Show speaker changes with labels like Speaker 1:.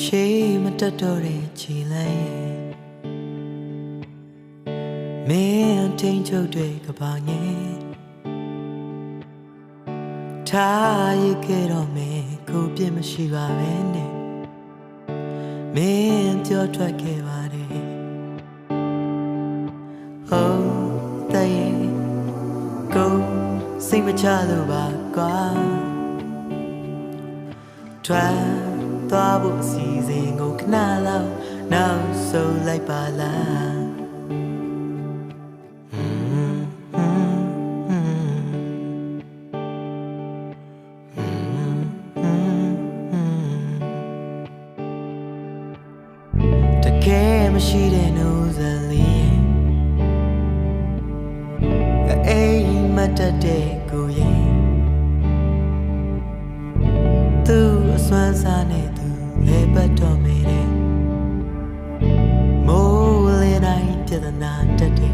Speaker 1: ရှေးမတက်တော့တဲ့ခြေလမ်းရဲ့မင်းအထိန်ချုပ်တွေကဘာငယ်ထားရခဲ့တော့မင်းကိုပြစ်မရှိပါပဲနဲ့မင်းပြောထွက်ခဲ့ပါတယ် Oh တဲ့ရင်ကိုစိတ်မချလို့ပါကွာထွက် သွားဖို့အစီအစဉ်ကိုခဏလောက်နောက်ဆုံးလိုက်ပါလားရှိတဲ့နှုတ်ဆက်လေးရဲ့အိမ်မတ်တက်တဲ့ကိုယ်ရဲ့သူအစွမ်းစား nan da da